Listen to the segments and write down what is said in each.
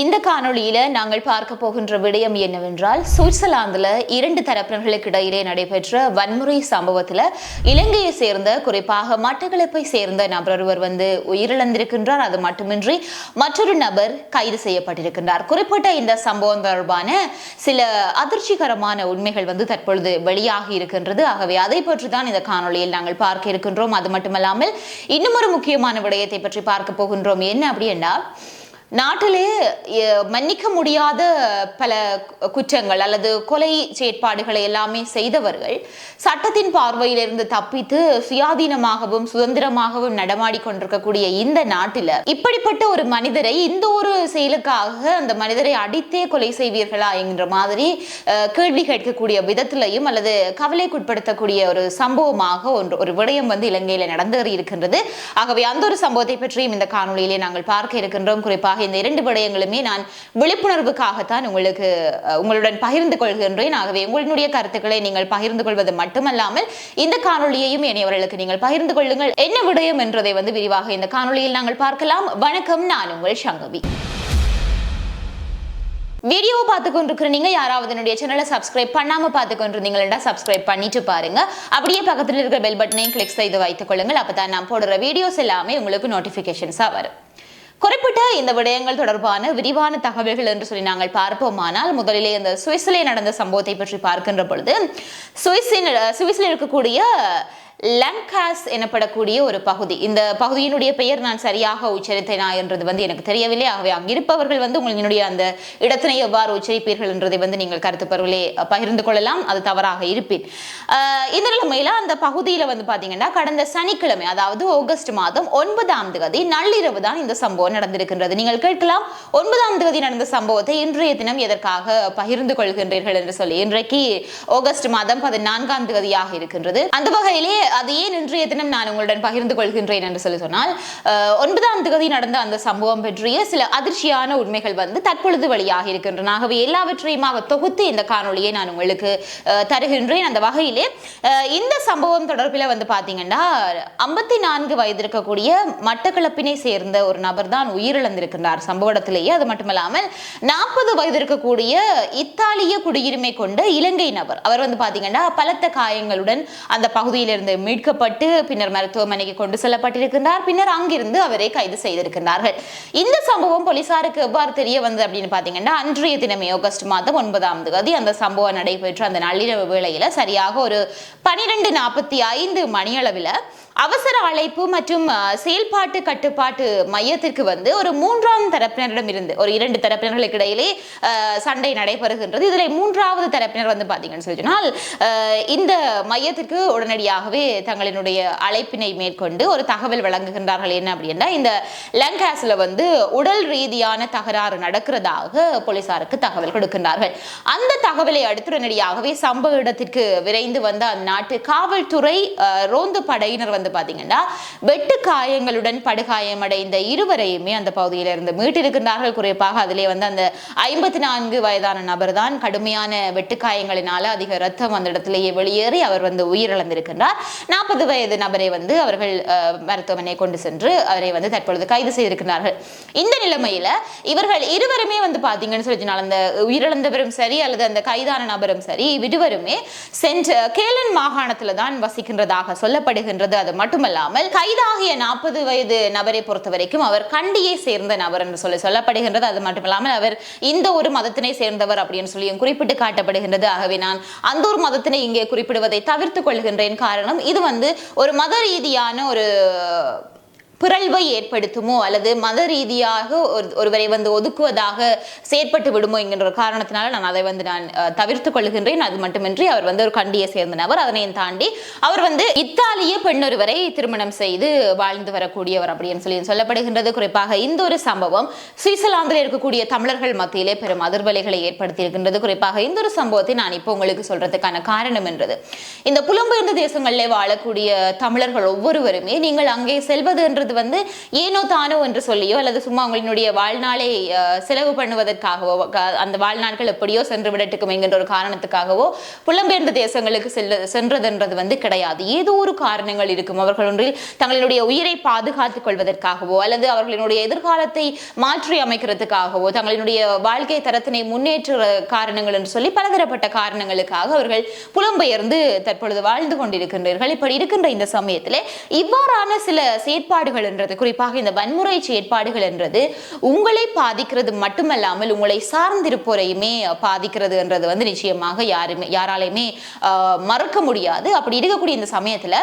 இந்த காணொளியில நாங்கள் பார்க்க போகின்ற விடயம் என்னவென்றால் சுவிட்சர்லாந்துல இரண்டு தரப்பினர்களுக்கு இடையிலே நடைபெற்ற வன்முறை சம்பவத்துல இலங்கையை சேர்ந்த குறிப்பாக மட்டக்களப்பை சேர்ந்த நபர் ஒருவர் வந்து உயிரிழந்திருக்கின்றார். அது மட்டுமின்றி மற்றொரு நபர் கைது செய்யப்பட்டிருக்கின்றார். குறிப்பிட்ட இந்த சம்பவம் தொடர்பான சில அதிர்ச்சிகரமான உண்மைகள் வந்து தற்பொழுது வெளியாகி இருக்கின்றது. ஆகவே அதை பற்றி தான் இந்த காணொளியில் நாங்கள் பார்க்க இருக்கின்றோம். அது மட்டுமல்லாமல் இன்னும் ஒரு முக்கியமான விடயத்தை பற்றி பார்க்க போகின்றோம். என்ன அப்படின்னா நாட்டிலே மன்னிக்க முடியாத பல குற்றங்கள் அல்லது கொலை செயற்பாடுகளை எல்லாமே செய்தவர்கள் சட்டத்தின் பார்வையிலிருந்து தப்பித்து சுயாதீனமாகவும் சுதந்திரமாகவும் நடமாடி கொண்டிருக்கக்கூடிய இந்த நாட்டில் இப்படிப்பட்ட ஒரு மனிதரை இந்த ஒரு செயலுக்காக அந்த மனிதரை அடித்தே கொலை செய்வீர்களா என்கிற மாதிரி கேள்வி கேட்கக்கூடிய விதத்திலையும் அல்லது கவலைக்குட்படுத்தக்கூடிய ஒரு சம்பவமாக ஒன்று ஒரு விடயம் வந்து இலங்கையில் நடந்து இருக்கின்றது ஆகவே அந்த ஒரு சம்பவத்தை பற்றியும் இந்த காணொலியிலே நாங்கள் பார்க்க இருக்கின்றோம். குறிப்பாக இந்த இரண்டு விடயங்களுமே நான் விழிப்புணர்வுக்காகத்தான் உங்களுக்கு உங்களுடன் பகிர்ந்து கொள்கின்றேன். ஆகவே உங்களுடைய கருத்துக்களை நீங்கள் பகிர்ந்து கொள்வது மட்டுமல்லாமல் இந்த காணொலியையும் இணையவர்களுக்கு நீங்கள் பகிர்ந்து கொள்ளுங்கள். என்ன விடயம் என்றதை வந்து விரிவாக இந்த காணொளியில் நாங்கள் பார்க்கலாம். வணக்கம் நான் உங்கள் சங்கவி. வீடியோ பார்த்து கொண்டிருக்கிற நீங்க யாராவது என்னுடைய சேனலை சப்ஸ்கிரைப் பண்ணாம பார்த்து கொண்டிருந்தீங்களா சப்ஸ்கிரைப் பண்ணிட்டு பாருங்க. அப்படியே பக்கத்தில் இருக்கிற பெல் பட்டனையும் கிளிக் செய்து வைத்துக் கொள்ளுங்கள். அப்பதான் நான் போடுற வீடியோஸ் எல்லாமே உங்களுக்கு நோட்டிபிகேஷன்ஸா வரும். குறிப்பிட்ட இந்த விடயங்கள் தொடர்பான விரிவான தகவல்கள் என்று சொல்லி நாங்கள் பார்ப்போமானால் முதலிலே இந்த சுவிஸிலே நடந்த சம்பவத்தை பற்றி பார்க்கின்ற பொழுது சுவிஸின் சுவிஸில் இருக்கக்கூடிய லங்காஸ் எனப்படக்கூடிய ஒரு பகுதி. இந்த பகுதியினுடைய பெயர் நான் சரியாக உச்சரித்தேனா என்றது வந்து எனக்கு தெரியவில்லை. ஆகவே அங்கிருப்பவர்கள் வந்து உங்களுடைய அந்த இடத்தினை எவ்வாறு உச்சரிப்பீர்கள் என்றதை வந்து நீங்கள் கருத்து பருவிலே பகிர்ந்து கொள்ளலாம். அது தவறாக இருப்பேன். இந்த நிலைமையில அந்த பகுதியில் வந்து பார்த்தீங்கன்னா கடந்த சனிக்கிழமை அதாவது ஆகஸ்ட் மாதம் ஒன்பதாம் தேதி நள்ளிரவு தான் இந்த சம்பவம் நடந்திருக்கின்றது. நீங்கள் கேட்கலாம் ஒன்பதாம் தேதி நடந்த சம்பவத்தை இன்றைய தினம் எதற்காக பகிர்ந்து கொள்கின்றீர்கள் என்று சொல்லி இன்றைக்கு ஆகஸ்ட் மாதம் பதினான்காம் தேதியாக இருக்கின்றது. அந்த வகையிலே அது ஏன் இன்றைய தினம் நான் உங்களுடன் பகிர்ந்து கொள்கின்றேன் என்று சொல்லி சொன்னால் ஒன்பதாம் தேதி நடந்த அந்த சம்பவம் பற்றிய சில அதிர்ச்சியான உண்மைகள் வந்து தற்பொழுது வழியாக இருக்கின்றன. ஆகவே எல்லாவற்றையுமாக தொகுத்து இந்த காணொளியை நான் உங்களுக்கு தருகின்றேன். அந்த வகையிலே இந்த சம்பவம் தொடர்பில் வந்து பார்த்தீங்கன்னா ஐம்பத்தி நான்கு வயது இருக்கக்கூடிய மட்டக்களப்பினை சேர்ந்த ஒரு நபர் தான் உயிரிழந்திருக்கின்றார். சம்பவ இடத்திலேயே அது மட்டுமல்லாமல் நாற்பது வயது இருக்கக்கூடிய இத்தாலிய குடியுரிமை கொண்ட இலங்கை நபர். அவர் வந்து பாத்தீங்கன்னா பலத்த காயங்களுடன் அந்த பகுதியிலிருந்து மீட்கப்பட்டு பின்னர் மருத்துவமனைக்கு கொண்டு செல்லப்பட்டிருக்கின்றார். பின்னர் அங்கிருந்து அவரை கைது செய்திருக்கின்றார்கள். இந்த சம்பவம் போலீசாருக்கு எவ்வாறு தெரிய வந்தது அப்படின்னு பாத்தீங்கன்னா அன்றைய தினமே ஆகஸ்ட் மாதம் ஒன்பதாம் தேதி அந்த சம்பவம் நடைபெற்ற அந்த நள்ளிரவு வேளையில சரியாக ஒரு பனிரெண்டு நாற்பத்தி ஐந்து மணியளவில் அவசர அழைப்பு மற்றும் செயல்பாட்டு கட்டுப்பாட்டு மையத்திற்கு வந்து ஒரு மூன்றாம் தரப்பினரிடம் இருந்து ஒரு இரண்டு தரப்பினர்களுக்கு இடையிலே சண்டை நடைபெறுகின்றது. இதில் மூன்றாவது தரப்பினர் வந்து பார்த்தீங்கன்னு சொல்லி சொன்னால் இந்த மையத்திற்கு உடனடியாகவே தங்களினுடைய அழைப்பினை மேற்கொண்டு ஒரு தகவல் வழங்குகின்றார்கள். என்ன அப்படின்னா இந்த லங்காஸ்ல வந்து உடல் ரீதியான தகராறு நடக்கிறதாக போலீசாருக்கு தகவல் கொடுக்கின்றார்கள். அந்த தகவலை அடுத்து உடனடியாகவே சம்பவ இடத்திற்கு விரைந்து வந்த அந்நாட்டு காவல்துறை ரோந்து படையினர் வந்து பாத்தீங்கன்னா வெட்டு காயங்களுடன் படுகாயமடைந்த இருவரையுமே அந்த பகுதியில இருந்து மீட்டிருக்கின்றார்கள். குறிப்பாக அதிலே வந்து அந்த ஐம்பத்தி நான்கு வயதான நபர் தான் கடுமையான வெட்டுக்காயங்களினால அதிக ரத்தம் அந்த இடத்திலேயே வெளியேறி அவர் வந்து உயிரிழந்திருக்கின்றார். நாற்பது வயது நபரை வந்து அவர்கள் மருத்துவமனை கொண்டு சென்று அவரை வந்து தற்பொழுது கைது செய்திருக்கிறார்கள். இந்த நிலைமையில இவர்கள் இருவருமே வந்து பாத்தீங்கன்னு சொல்லி அந்த உயிரிழந்தவரும் சரி அல்லது அந்த கைதான நபரும் சரி இருவருமே சென்ற கேலன் மாகாணத்துல தான் வசிக்கின்றதாக சொல்லப்படுகின்றது. அது மட்டுமல்லாமல் கைதாகிய நாற்பது வயது நபரை பொறுத்த வரைக்கும் அவர் கண்டியை சேர்ந்த நபர் என்று சொல்லி சொல்லப்படுகின்றது. அது மட்டுமல்லாமல் அவர் இந்த ஒரு மதத்தினை சேர்ந்தவர் அப்படின்னு சொல்லியும் குறிப்பிட்டு காட்டப்படுகின்றது. ஆகவே நான் அந்த ஒரு மதத்தினை இங்கே குறிப்பிடுவதை தவிர்த்துக் கொள்கின்றேன். காரணம் இது வந்து ஒரு மத ரீதியான ஒரு பிறழ்வை ஏற்படுத்துமோ அல்லது மத ரீதியாக ஒரு ஒருவரை வந்து ஒதுக்குவதாக செயற்பட்டு விடுமோ என்கின்ற ஒரு காரணத்தினால நான் அதை வந்து நான் தவிர்த்து தவிர்த்துக் கொள்கின்றேன். அது மட்டுமின்றி அவர் வந்து ஒரு கண்டியை சேர்ந்த நபர் அதனையும் தாண்டி அவர் வந்து இத்தாலிய பெண்ணொருவரை திருமணம் செய்து வாழ்ந்து வரக்கூடியவர் அப்படின்னு சொல்லி சொல்லப்படுகின்றது. குறிப்பாக இந்த ஒரு சம்பவம் சுவிட்சர்லாந்தில் இருக்கக்கூடிய தமிழர்கள் மத்தியிலே பெரும் அதிர்வலைகளை ஏற்படுத்தி இருக்கின்றது குறிப்பாக இந்த ஒரு சம்பவத்தை நான் இப்போ உங்களுக்கு சொல்றதுக்கான காரணம் என்றது. இந்த புலம்பெயர்ந்த தேசங்களிலே வாழக்கூடிய தமிழர்கள் ஒவ்வொருவருமே நீங்கள் அங்கே செல்வது என்று என்றது வந்து ஏனோ தானோ என்று சொல்லியோ அல்லது சும்மா அவங்களுடைய வாழ்நாளை செலவு பண்ணுவதற்காகவோ அந்த வாழ்நாட்கள் எப்படியோ சென்று விடட்டுக்கும் என்கின்ற ஒரு காரணத்துக்காகவோ புலம்பெயர்ந்த தேசங்களுக்கு செல்ல சென்றதுன்றது வந்து கிடையாது. ஏதோ ஒரு காரணங்கள் இருக்கும். அவர்கள் ஒன்றில் தங்களுடைய உயிரை பாதுகாத்துக் கொள்வதற்காகவோ அல்லது அவர்களினுடைய எதிர்காலத்தை மாற்றி அமைக்கிறதுக்காகவோ தங்களினுடைய வாழ்க்கை தரத்தினை முன்னேற்ற காரணங்கள் என்று சொல்லி பலதரப்பட்ட காரணங்களுக்காக அவர்கள் புலம்பெயர்ந்து தற்பொழுது வாழ்ந்து கொண்டிருக்கின்றீர்கள். இப்படி இருக்கின்ற இந்த சமயத்திலே இவ்வாறான சில செயற்பாடுகள் என்றது குறிப்பாக இந்த வன்முறை செயற்பாடுகள் என்றது உங்களை பாதிக்கிறது மட்டுமல்லாமல் உங்களை சார்ந்திருப்போரையுமே பாதிக்கிறது என்றது வந்து நிச்சயமாக யாருமே யாராலையுமே மறுக்க மறக்க முடியாது. அப்படி இருக்கக்கூடிய இந்த சமயத்துல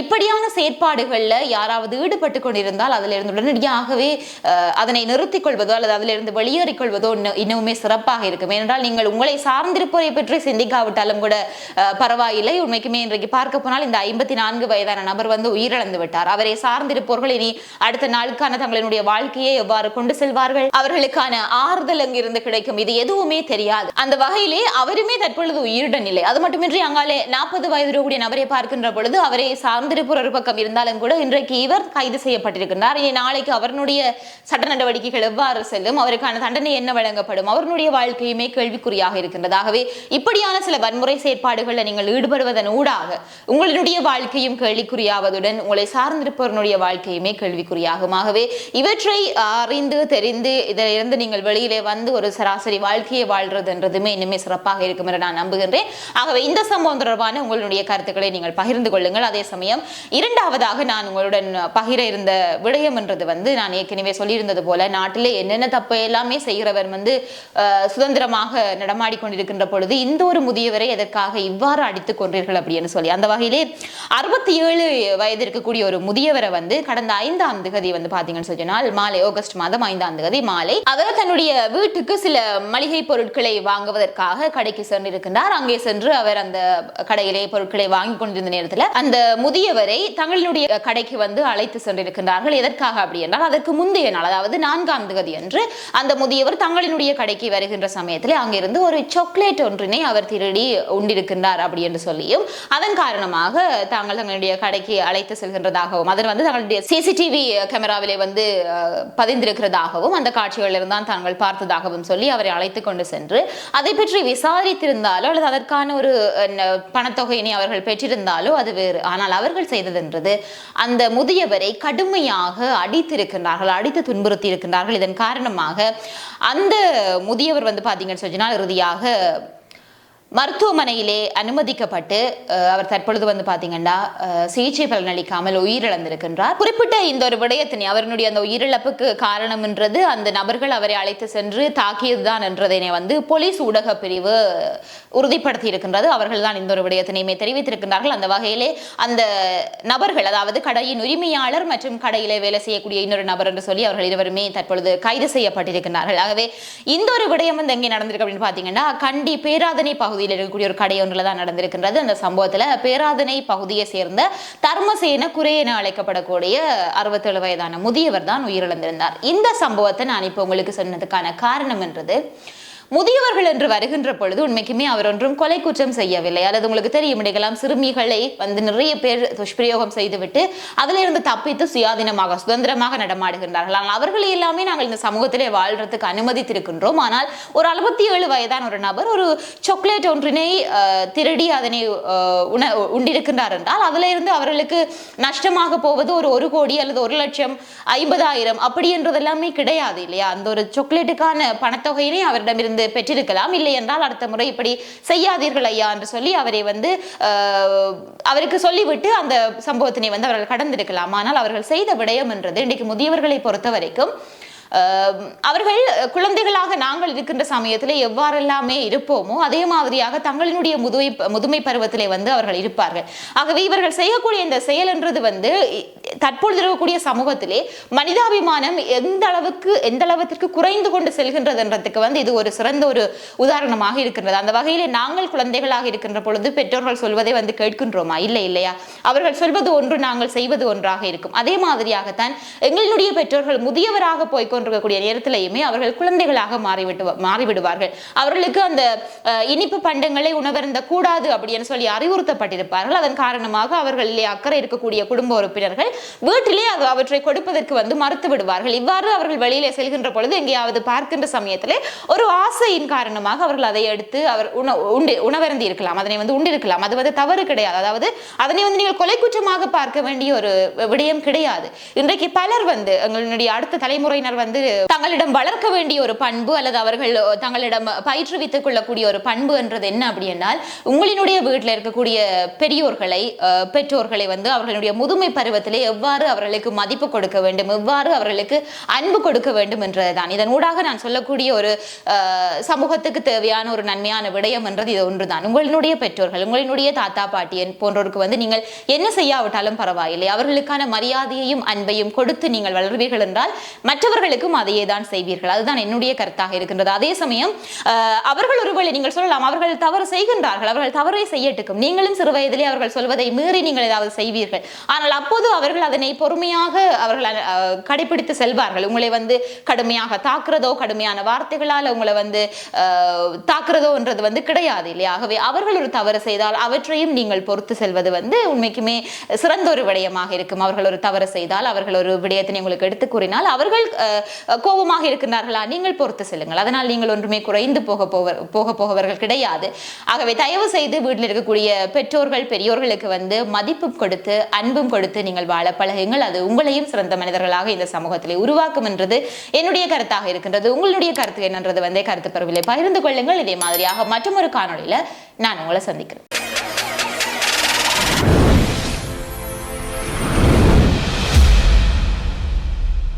இப்படியான செயற்பாடுகளில் யாராவது ஈடுபட்டு கொண்டிருந்தால் அதிலிருந்து உடனடியாகவே அதனை நிறுத்திக் கொள்வதோ அல்லது அதிலிருந்து வெளியேறிக் கொள்வதோ இன்னுமே சிறப்பாக இருக்கும். ஏனென்றால் நீங்கள் உங்களை சார்ந்திருப்போரை பற்றி சிந்திக்காவிட்டாலும் கூட பரவாயில்லை. உண்மைக்குமே இன்றைக்கு பார்க்க போனால் இந்த ஐம்பத்தி நான்கு வயதான நபர் வந்து உயிரிழந்து விட்டார். அவரை சார்ந்திருப்பவர்கள் இனி அடுத்த நாளுக்கான தங்களினுடைய வாழ்க்கையை எவ்வாறு கொண்டு செல்வார்கள்? அவர்களுக்கான ஆறுதல் அங்கிருந்து கிடைக்கும்? இது எதுவுமே தெரியாது. அந்த வகையிலே அவருமே தற்பொழுது உயிருடன் இல்லை. அது மட்டுமின்றி அங்காலே நாற்பது வயது கூடிய நபரை பார்க்கின்ற பொழுது அவரை சார்ந்திருப்போர் ஒரு பக்கம் இருந்தாலும் கூட இன்றைக்கு இவர் கைது செய்யப்பட்டிருக்கின்றார். இனி நாளைக்கு அவருடைய சட்ட நடவடிக்கைகள் எவ்வாறு செல்லும்? அவருக்கான தண்டனை என்ன வழங்கப்படும்? அவருடைய வாழ்க்கையுமே கேள்விக்குறியாக இருக்கின்றதாகவே இப்படியான சில வன்முறை செயற்பாடுகளில் நீங்கள் ஈடுபடுவதன் ஊடாக உங்களுடைய வாழ்க்கையும் கேள்விக்குறியாவதுடன் உங்களை சார்ந்திருப்பவர்களுடைய வாழ்க்கையுமே கேள்விக்குறியாகும் ஆகவே இவற்றை அறிந்து தெரிந்து இதிலிருந்து நீங்கள் வெளியிலே வந்து ஒரு சராசரி வாழ்க்கையை வாழ்றதுன்றதுமே இன்னுமே சிறப்பாக இருக்கும் என்று நான் நம்புகின்றேன். ஆகவே இந்த சம்பவம் தொடர்பான உங்களுடைய கருத்துக்களை நீங்கள் பகிர்ந்து கொள்ளுங்கள். அதே சமயம் இரண்டாவதாக நான் உங்களுடன் பகிர இருந்த விடயம் என்றது வந்து நான் ஏற்கனவே சொல்லியிருந்தது போல நாட்டிலே என்னென்ன தப்பு எல்லாமே செய்கிறவர் வந்து சுதந்திரமாக நடமாடி கொண்டிருக்கின்ற பொழுது இந்த ஒரு முதியவரை எதற்காக இவ்வாறு அடித்துக் கொன்றீர்கள் அப்படின்னு சொல்லி அந்த வகையிலே அறுபத்தி ஏழு வயது இருக்கக்கூடிய ஒரு முதியவரை வந்து கடந்த ஐந்தாம் திகதி வந்து பாத்தீங்கன்னு சொன்னால் மாலை ஆகஸ்ட் மாதம் ஐந்தாம் திகதி மாலை அவர் தன்னுடைய வீட்டுக்கு சில மளிகை பொருட்களை வாங்குவதற்காக கடைக்கு சென்றிருக்கின்றார். அங்கே சென்று அவர் அந்த கடையிலே பொருட்களை வாங்கி கொண்டிருந்த நேரத்தில் அந்த முதியவரை தங்களினுடைய கடைக்கு வந்து அழைத்து சென்றிருக்கின்றார்கள். எதற்காக அப்படி என்றால் அதற்கு முந்தைய நாள் அதாவது நான்காம் திகதி அன்று அந்த முதியவர் தங்களினுடைய கடைக்கு வருகின்ற சமயத்தில் அங்கிருந்து ஒரு சாக்லேட் ஒன்றினை அவர் திருடி உண்டிருக்கின்றார் அப்படி என்று சொல்லியும் அதன் காரணமாக தாங்கள் தங்களுடைய கடைக்கு அழைத்து செல்கின்றதாகவும் அதில் வந்து தங்களுடைய சிசிடிவி கேமராவிலே வந்து பதிந்திருக்கிறதாகவும் அந்த காட்சிகளிலிருந்தான் தான் தாங்கள் பார்த்ததாகவும் சொல்லி அவரை அழைத்து கொண்டு சென்று அதை பற்றி விசாரித்திருந்தாலோ அல்லது அதற்கான ஒரு ந- பணத்தொகையினை அவர்கள் பெற்றிருந்தாலோ அது வேறு. ஆனால் அவர்கள் செய்ததென்றது அந்த முதியவரை கடுமையாக அடித்திருக்கின்றார்கள் அடித்து துன்புறுத்தி இருக்கின்றார்கள் இதன் காரணமாக அந்த முதியவர் வந்து பார்த்தீங்கன்னு சொன்னால் இறுதியாக மருத்துவமனையிலே அனுமதிக்கப்பட்டு அவர் தற்பொழுது வந்து பாத்தீங்கன்னா சிகிச்சை பலனளிக்காமல் உயிரிழந்திருக்கின்றார். குறிப்பிட்ட இந்த ஒரு விடயத்தினை அவருடைய அந்த உயிரிழப்புக்கு காரணம் என்றது அந்த நபர்கள் அவரை அழைத்து சென்று தாக்கியதுதான் என்றதனை வந்து போலீஸ் ஊடக பிரிவு உறுதிப்படுத்தி இருக்கின்றது அவர்கள் தான் இந்த ஒரு விடயத்தினையுமே தெரிவித்திருக்கின்றார்கள். அந்த வகையிலே அந்த நபர்கள் அதாவது கடையின் உரிமையாளர் மற்றும் கடையிலே வேலை செய்யக்கூடிய இன்னொரு நபர் என்று சொல்லி அவர்கள் இருவருமே தற்பொழுது கைது செய்யப்பட்டிருக்கிறார்கள் ஆகவே இந்த ஒரு விடயம் வந்து எங்கே நடந்திருக்கு அப்படின்னு பார்த்தீங்கன்னா கண்டி பேராதனை பகுதி பகுதியில் இருக்கக்கூடிய ஒரு கடை ஒன்றில் தான் நடந்திருக்கின்றது. அந்த சம்பவத்தில் பேராதனை பகுதியை சேர்ந்த தர்மசேன குறையென என அழைக்கப்படக்கூடிய அறுபத்தேழு வயதான முதியவர் தான் உயிரிழந்திருந்தார். இந்த சம்பவத்தை நான் இப்போ உங்களுக்கு சொன்னதுக்கான காரணம் என்றது. முதியவர்கள் என்று வருகின்ற பொழுது உண்மைக்குமே அவர் ஒன்றும் கொலை குற்றம் செய்யவில்லை. அல்லது உங்களுக்கு தெரியும் இடையெல்லாம் சிறுமிகளை வந்து நிறைய பேர் துஷ்பிரயோகம் செய்துவிட்டு அதிலிருந்து தப்பித்து சுயாதீனமாக சுதந்திரமாக நடமாடுகின்றார்கள். ஆனால் அவர்களை எல்லாமே நாங்கள் இந்த சமூகத்திலே வாழ்றதுக்கு அனுமதித்திருக்கின்றோம். ஆனால் ஒரு அறுபத்தி ஏழு வயதான ஒரு நபர் ஒரு சாக்லேட் ஒன்றினை திருடி அதனை உண உண்டிருக்கின்றார் என்றால் அதிலிருந்து அவர்களுக்கு நஷ்டமாக போவது ஒரு ஒரு கோடி அல்லது ஒரு லட்சம் ஐம்பதாயிரம் அப்படி என்றது எல்லாமே கிடையாது இல்லையா? அந்த ஒரு சாக்லேட்டுக்கான பணத்தொகையினை அவரிடமிருந்து பெற்றிருக்கலாம். இல்லை என்றால் அடுத்த முறை இப்படி செய்யாதீர்கள் ஐயா என்று சொல்லி அவரை வந்து அவருக்கு சொல்லிவிட்டு அந்த சம்பவத்தினை வந்து அவர்கள் கடந்திருக்கலாம். ஆனால் அவர்கள் செய்த விடயம் என்றது இன்றைக்கு முதியவர்களை பொறுத்த வரைக்கும் அவர்கள் குழந்தைகளாக நாங்கள் இருக்கின்ற சமயத்தில் எவ்வாறெல்லாமே இருப்போமோ அதே மாதிரியாக தங்களினுடைய முதுமை முதுமை பருவத்திலே வந்து அவர்கள் இருப்பார்கள். ஆகவே இவர்கள் செய்யக்கூடிய இந்த செயல் என்றது வந்து தற்பொழுது இருக்கக்கூடிய சமூகத்திலே மனிதாபிமானம் எந்த அளவுக்கு எந்த அளவுக்கு குறைந்து கொண்டு செல்கின்றதுன்றதுக்கு வந்து இது ஒரு சிறந்த ஒரு உதாரணமாக இருக்கின்றது. அந்த வகையிலே நாங்கள் குழந்தைகளாக இருக்கின்ற பொழுது பெற்றோர்கள் சொல்வதை வந்து கேட்கின்றோமா? இல்லை இல்லையா? அவர்கள் சொல்வது ஒன்று நாங்கள் செய்வது ஒன்றாக இருக்கும். அதே மாதிரியாகத்தான் எங்களுடைய பெற்றோர்கள் முதியவராக போய் கொண்டிருக்கக்கூடிய நேரத்திலேயுமே அவர்கள் குழந்தைகளாக மாறிவிட்டு மாறிவிடுவார்கள். அவர்களுக்கு அந்த இனிப்பு பண்டங்களை உணவருந்த கூடாது அப்படின்னு சொல்லி அறிவுறுத்தப்பட்டிருப்பார்கள். அதன் காரணமாக அவர்களிலே அக்கறை இருக்கக்கூடிய குடும்ப உறுப்பினர்கள் வீட்டிலே அது அவற்றை கொடுப்பதற்கு வந்து மறுத்து விடுவார்கள். இவ்வாறு அவர்கள் வெளியிலே செல்கின்ற பொழுது எங்கேயாவது பார்க்கின்ற சமயத்திலே ஒரு ஆசையின் காரணமாக அவர்கள் அதை எடுத்து அவர் உண உண்டு உணவருந்தி இருக்கலாம் அதனை வந்து உண்டிருக்கலாம். அது வந்து தவறு கிடையாது. அதாவது அதனை வந்து நீங்கள் கொலை குற்றமாக பார்க்க வேண்டிய ஒரு விடயம் கிடையாது. இன்றைக்கு பலர் வந்து எங்களுடைய அடுத்த தலைமுறையினர் வந்து தங்களிடம் வளர்க்க வேண்டிய ஒரு பண்பு அல்லது அவர்கள் தங்களிடம் பயிற்றுவித்துக் கொள்ளக்கூடிய ஒரு பண்பு என்றது என்ன அப்படி என்றால் உங்களினுடைய வீட்டில் இருக்கக்கூடிய பெரியோர்களை அஹ், பெற்றோர்களை வந்து அவர்களுடைய முதுமை பருவத்திலே எவ்வாறு அவர்களுக்கு மதிப்பு கொடுக்க வேண்டும்? எவ்வாறு அவர்களுக்கு அன்பு கொடுக்க வேண்டும் என்றதுதான். இதன் ஊடாக நான் சொல்லக்கூடிய ஒரு சமூகத்துக்கு தேவையான ஒரு நன்மையான விடயம் என்றது இது ஒன்றுதான். உங்களினுடைய பெற்றோர்கள் உங்களினுடைய தாத்தா பாட்டி போன்றோருக்கு வந்து நீங்கள் என்ன செய்யாவிட்டாலும் பரவாயில்லை. அவர்களுக்கான மரியாதையையும் அன்பையும் கொடுத்து நீங்கள் வளர்வீர்கள் என்றால் மற்றவர்களுக்கும் அதையே தான் செய்வீர்கள். அதுதான் என்னுடைய கருத்தாக இருக்கின்றது. அதே சமயம் அவர்கள் ஒருவேளை நீங்கள் சொல்லலாம் அவர்கள் தவறு செய்கின்றார்கள் அவர்கள் தவறை செய்யட்டுக்கும். நீங்களும் சிறு வயதிலே அவர்கள் சொல்வதை மீறி நீங்கள் ஏதாவது செய்வீர்கள். ஆனால் அப்போது அவர்கள் அதனை பொறுமையாக அவர்கள் கடைபிடித்து செல்வார்கள். உங்களை வந்து கடுமையாக தாக்குறதோ கடுமையான வார்த்தைகளால் உங்களை வந்து தாக்குறதோ தாக்குறதோன்றது வந்து கிடையாது இல்லையா? ஆகவே அவர்கள் ஒரு தவறு செய்தால் அவற்றையும் நீங்கள் பொறுத்து செல்வது வந்து உண்மைக்குமே சிறந்த ஒரு விடயமாக இருக்கும். அவர்கள் ஒரு தவறு செய்தால் அவர்கள் ஒரு விடயத்தினை உங்களுக்கு எடுத்து கூறினால் அவர்கள் கோபமாக இருக்கின்றார்களா? நீங்கள் பொறுத்து செல்லுங்கள். அதனால் நீங்கள் ஒன்றுமே குறைந்து போக போவர் போக போகவர்கள் கிடையாது. ஆகவே தயவு செய்து வீட்டில் இருக்கக்கூடிய பெற்றோர்கள் பெரியோர்களுக்கு வந்து மதிப்பு கொடுத்து அன்பும் கொடுத்து நீங்கள் வாழ பழகுங்கள் அது உங்களையும் சிறந்த மனிதர்களாக இந்த சமூகத்திலே உருவாக்கும் என்றது என்னுடைய கருத்தாக இருக்கின்றது. உங்களுடைய கருத்து என்னன்றது வந்து கருத்து பரவில்லை பகிர்ந்து கொள்ளுங்கள். இதே மாதிரியாக மற்றொரு காணொளியில நான் உங்களை சந்திக்கிறேன்.